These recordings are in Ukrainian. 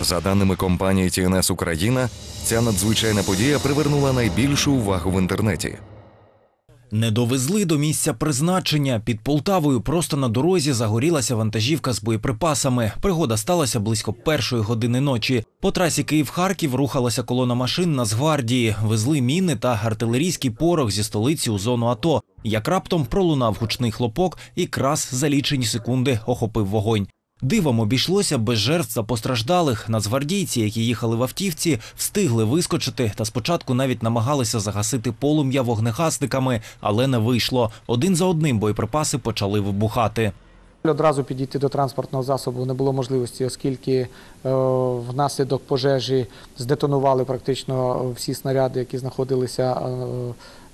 За даними компанії TNS Україна, ця надзвичайна подія привернула найбільшу увагу в інтернеті. Не довезли до місця призначення. Під Полтавою просто на дорозі загорілася вантажівка з боєприпасами. Пригода сталася близько першої години ночі. По трасі Київ-Харків рухалася колона машин Нацгвардії. Везли міни та артилерійський порох зі столиці у зону АТО. Як раптом пролунав гучний хлопок, і крас за лічені секунди охопив вогонь. Дивом обійшлося без жертв та постраждалих. Нацгвардійці, які їхали в автівці, встигли вискочити та спочатку навіть намагалися загасити полум'я вогнегасниками, але не вийшло. Один за одним боєприпаси почали вибухати. Одразу підійти до транспортного засобу не було можливості, оскільки е, внаслідок пожежі здетонували практично всі снаряди, які знаходилися е,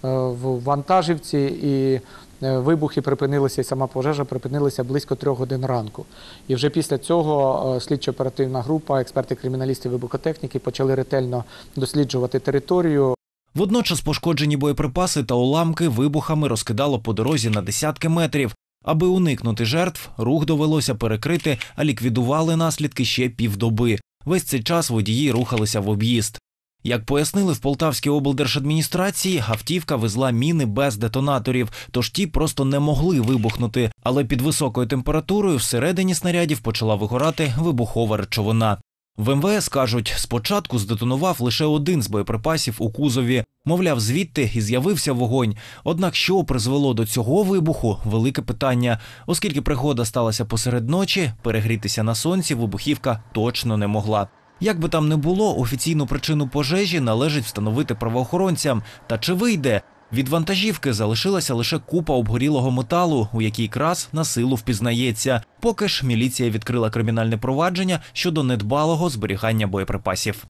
в вантажівці, і е, вибухи припинилися, і сама пожежа припинилася близько трьох годин ранку. І вже після цього е, слідчо-оперативна група, експерти криміналісти вибухотехніки почали ретельно досліджувати територію. Водночас пошкоджені боєприпаси та уламки вибухами розкидало по дорозі на десятки метрів. Аби уникнути жертв, рух довелося перекрити, а ліквідували наслідки ще півдоби. Весь цей час водії рухалися в об'їзд. Як пояснили в Полтавській облдержадміністрації, автівка везла міни без детонаторів, тож ті просто не могли вибухнути. Але під високою температурою всередині снарядів почала вигорати вибухова речовина. В МВС кажуть, спочатку здетонував лише один з боєприпасів у кузові. Мовляв, звідти і з'явився вогонь. Однак, що призвело до цього вибуху велике питання. Оскільки пригода сталася посеред ночі, перегрітися на сонці вибухівка точно не могла. Як би там не було, офіційну причину пожежі належить встановити правоохоронцям. Та чи вийде? Від вантажівки залишилася лише купа обгорілого металу, у якій крас на силу впізнається. Поки ж міліція відкрила кримінальне провадження щодо недбалого зберігання боєприпасів.